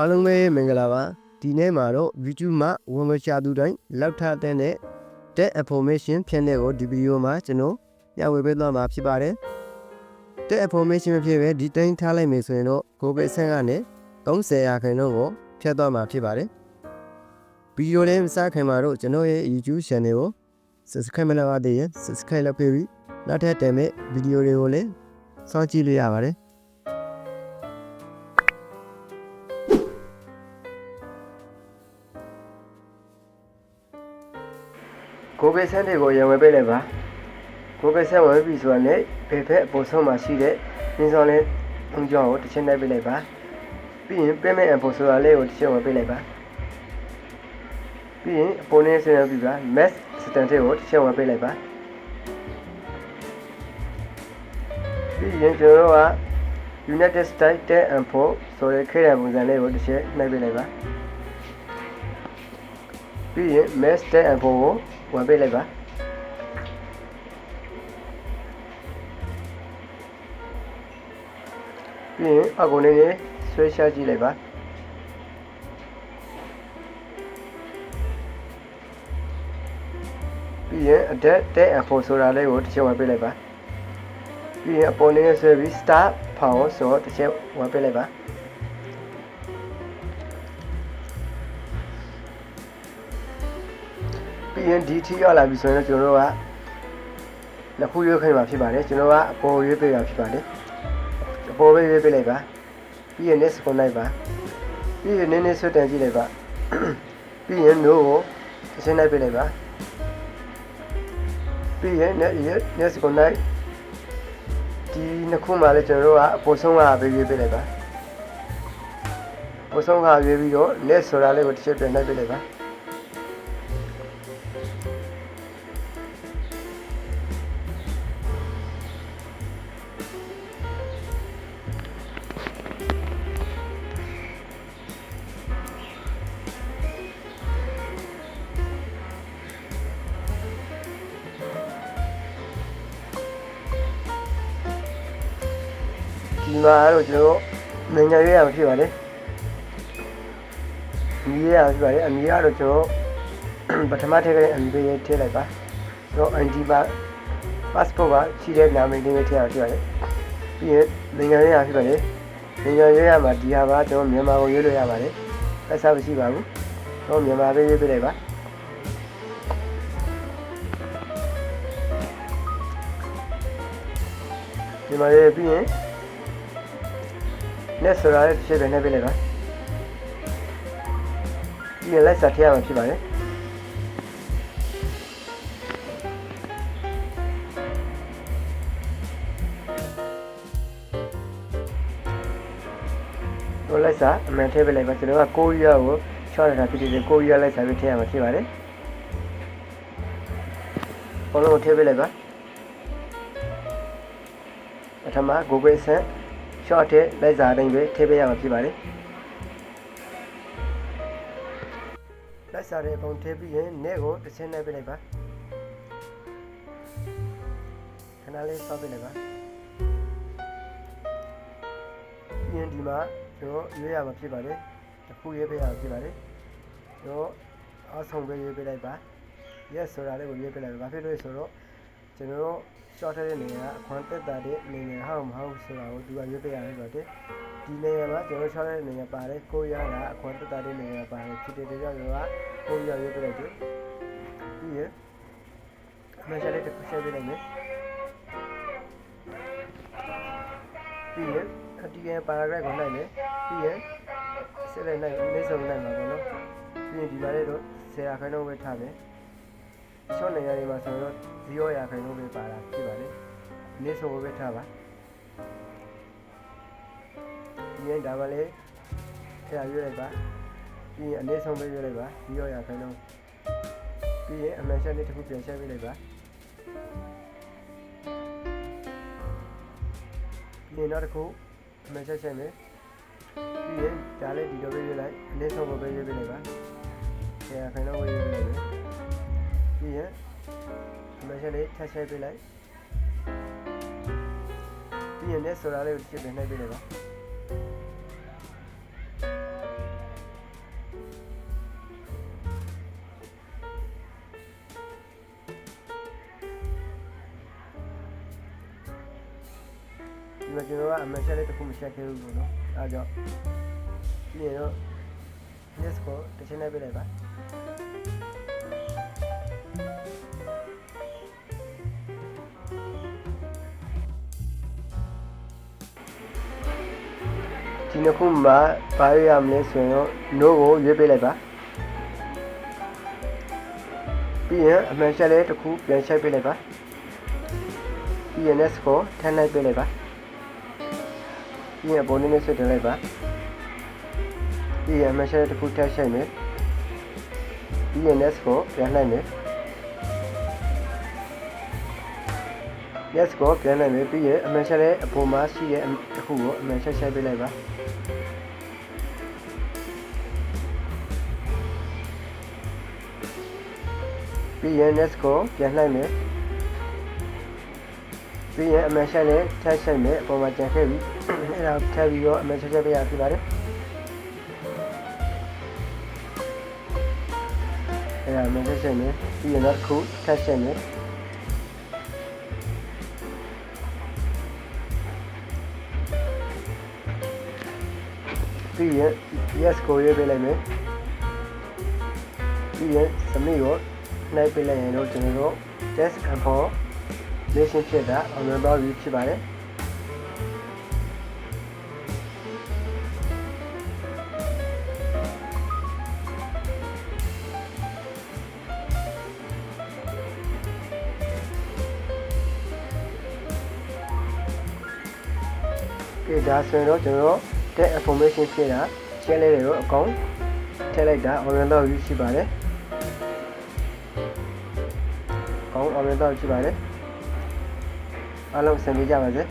အားလုံးပဲမင်္ဂလာပါဒီနေ့မှာတော့ YouTube မှာဝင်မချသူတိုင်းလောက်ထတဲ့နဲ့ Tech Information ဖြစ်တဲ့ကိုဒီဗီဒီယိုမှာကျွန်တော်ညဝေပေးသွားမှာဖြစ်ပါတယ် Tech Information ဖြစ်ပဲဒီတိုင်းထားလိုက်မယ်ဆိုရင်တော့ Google ဆင့်ကနေ30ရာခိုင်နှုန်းကိုဖြတ်သွားမှာဖြစ်ပါတယ်ဗီဒီယိုလေးမစခင်မှာတော့ကျွန်တော်ရဲ့ YouTube Channel ကို Subscribe မလုပ်ရသေးရင် Subscribe လုပ်ပြီးနောက်ထပ်တင်မဲ့ဗီဒီယိုတွေကိုလည်းစောင့်ကြည့်လို့ရပါတယ် ကိုပဲဆန်းတွေကိုရံဝဲပေးလိုက်ပါကိုပဲဆန်းဝဲပြီဆိုတာနဲ့ဘယ်ဖက်အပေါ်ဆုံးမှာရှိတဲ့ရင်းစောင်းလေးသုံးကြောင်းကိုတစ်ချက်နှိုက်ပေးလိုက်ပါပြီးရင်ပေးမဲ့အပေါ်ဆိုတာလေးကိုတစ်ချက်ဝဲပေးလိုက်ပါပြီးရင်အပေါ်နဲ့ဆင်းရပြီပါ mass stand ကိုတစ်ချက်ဝဲပေးလိုက်ပါပြီးရင်ကျွန်တော်တို့က United States Tech and For ဆိုတဲ့ခေတ်ရပုံစံလေးကိုတစ်ချက်နှိုက်ပေးလိုက်ပါပြီးရင် mass Tech and For ကို ဝင်ပေးလိုက်ပါပြီးရင်အကုန်လေးနေဆွဲချကြည့်လိုက်ပါပြီးရင်အတက်တဲ့အဖို့ဆိုတာလေးကိုတစ်ချက်ဝင်ပေးလိုက်ပါပြီးရင်အပေါ်လေးနဲ့ဆွဲပြီး start ဖောင်ဆိုတော့တစ်ချက်ဝင်ပေးလိုက်ပါ ရင်ဒီထိရောက်လာပြီဆိုရင်တော့ကျွန်တော်တို့ကနှစ်ခုရွေးခိုင်းမှာဖြစ်ပါတယ်ကျွန်တော်ကအပေါ်ရွေးပေးတာဖြစ်ပါတယ်အပေါ်ပဲရွေးပေးလိုက်ပါပြီးရင် next ကိုလိုက်ပါပြီးရင်နည်းနည်းဆွတ်တန်ကြည့်လိုက်ပါပြီးရင် no ကိုတစ်ချက်လိုက်ပေးလိုက်ပါပြီးရင် next ကိုလိုက်ဒီနှစ်ခုမှလည်းကျွန်တော်တို့ကအပေါ်ဆုံးကပဲရွေးပေးလိုက်ပါပေါ်ဆုံးကရွေးပြီးတော့ next ဆိုတာလေးကိုတစ်ချက်ပြန်လိုက်ပေးလိုက်ပါ ဒီမှာတော့ကျွန်တော်နိုင်ငံရေးရမှာဖြစ်ပါတယ်အမည်ရရဖြစ်ပါတယ်အမည်ကတော့ကျွန်တော်ပထမထည့်ခဲ့တဲ့အမည်ပဲထည့်လိုက်ပါကျွန်တော် ID ပါ passport ပါရှိတဲ့နာမည်လေးပဲထည့်ရဖြစ်ပါတယ်ပြီးရင်နိုင်ငံရေးရဖြစ်ပါတယ်နိုင်ငံရေးရမှာဒီဟာပါကျွန်တော်မြန်မာကိုရွေးလို့ရပါတယ်အစားမရှိပါဘူးကျွန်တော်မြန်မာပဲရွေးပေးလိုက်ပါမြန်မာရေးပြီးရင် net ဆိုတာလည်းတစ်ချက်ပဲနှိပ်ပေးလိုက်ပါဒီလက်ဆက်ထည့်ရမှာဖြစ်ပါတယ်ဟိုလက်စာအမှန်ထည့်ပေးလိုက်ပါကျွန်တော်ကကိုရီးယားကိုချော့ရတာဖြစ်တဲ့ကိုရီးယားလက်စာပဲထည့်ရမှာဖြစ်ပါတယ်ဘလုံးကိုထည့်ပေးလိုက်ပါပထမ Google ဆက် short တဲ့လက်စာတိုင်းပဲထည့်ပေးရမှာဖြစ်ပါတယ်လက်စာတွေအကုန်ထည့်ပြီးရင်နေ့ကိုတစ်ချက်နဲ့ပြလိုက်ပါခဏလေးစောင့်ပြလိုက်ပါပြီးရင်ဒီမှာကျွန်တော်ရွေးရမှာဖြစ်ပါတယ်တစ်ခုရွေးပေးရမှာဖြစ်ပါတယ်ကျွန်တော်အောက်ဆုံးပဲရွေးပေးလိုက်ပါ yes ဆိုတာလေးကိုရွေးပေးလိုက်ပါဘာဖြစ်လို့လဲဆိုတော့ကျွန်တော်တို့ short တဲ့နေရာအခွန်တက်တာတဲ့နေရာဟုတ်မဟုတ်ဆိုတာကိုသူကရွေးပေးရတယ်ဆိုတော့ဒီနေရာမှာကျွန်တော် short တဲ့နေရာပါတယ်ကိုရတာအခွန်တက်တာတဲ့နေရာပါတယ်ဖြစ်တဲ့ကြောင့်ကျွန်တော်ကကိုရရွေးပေးလိုက်တယ်ပြီးရင်အမှန်ရှာလေးတစ်ခုဆက်ပေးလိုက်မယ်ပြီးရင်အတီးရဲ့ paragraph ကိုနိုင်မယ်ပြီးရင်ဆက်လိုက်နိုင်လေးစုံနိုင်မှာပေါ့နော်ပြီးရင်ဒီမှာလေးတော့10ရာခိုင်နှုန်းပဲထားမယ်ရှော့နေရာတွေမှာဆိုတော့ 0ရာခိုင်နှုန်းပဲပါတာဖြစ်ပါလေနေ့ဆုံးပဲထားပါဒီရင်ဒါမှလည်းဆရာရွေးလိုက်ပါပြီးရင်အနည်းဆုံးပဲရွေးလိုက်ပါ0ရာခိုင်နှုန်းပြီးရင်အမှန်ရှက်လေးတစ်ခုပြန်ရှက်ပေးလိုက်ပါပြီးရင်နောက်တစ်ခုအမှန်ရှက်ရှက်မယ်ပြီးရင်ဒါလည်းဒီလိုပဲရွေးလိုက်အနည်းဆုံးပဲရွေးပေးလိုက်ပါဆရာခိုင်နှုန်းပဲရွေးပေးလိုက်မယ်ပြီးရင် information လေးထပ် share ပေးလိုက်ပြီးရင်လည်းဆိုတာလေးကိုတစ်ချက်ပြန်နှိပ်ပေးလိုက်ပါဒီမှာကျွန်တော်ကအမန်ချက်လေးတစ်ခုမချက်ခဲ့ဘူးပေါ့နော်အဲဒါကြောင့်ပြီးရင်တော့ yes ကိုတစ်ချက်နှိပ်ပေးလိုက်ပါ ဒီနှစ်ခုမှာဘာရရမလဲဆိုရင်တော့ no ကိုရွေးပေးလိုက်ပါပြီးရင်အမှန်ရှက်လေးတစ်ခုပြန်ရှက်ပေးလိုက်ပါပြီးရင် next ကိုထပ်လိုက်ပေးလိုက်ပါပြီးရင်ပုံနေနဲ့ဆွတ်တင်လိုက်ပါပြီးရင်အမှန်ရှက်လေးတစ်ခုထပ်ရှိုက်မယ်ပြီးရင် next ကိုပြန်လိုက်မယ် yes ကိုပြန်လိုက်မယ်ပြီးရင်အမှန်ရှက်လေးအပေါ်မှာရှိတဲ့တစ်ခုကိုအမှန်ရှက်ရှက်ပေးလိုက်ပါ ပြီးရင် next ကိုပြန်လိုက်မယ်ပြီးရင်အမှန်ရှက်လေးထပ်ရှိုက်မယ်အပေါ်မှာကြံခဲ့ပြီအဲ့ဒါထပ်ပြီးတော့အမှန်ရှက်ရှက်ပေးရဖြစ်ပါတယ်အဲ့ဒါအမှန်ရှက်ရှက်မယ်ပြီးရင်နောက်တစ်ခုထပ်ရှိုက်မယ်ပြီးရင် yes ကိုရေးပေးလိုက်မယ်ပြီးရင်စမိကို နှိုက်ပေးလိုက်ရင်တော့ကျွန်တော်တို့ test info lesson ဖြစ်တာအောင်မြင်သွားပြီဖြစ်ပါတယ်ကဲဒါဆိုရင်တော့ကျွန်တော်တို့တဲ့ information ဖြစ်တာ share လေးတွေကိုအကောင့်ထည့်လိုက်တာ online တော့ view ရှိပါတယ် အကောင့် online တော့ရှိပါတယ်အားလုံးအဆင်ပြေကြပါစေ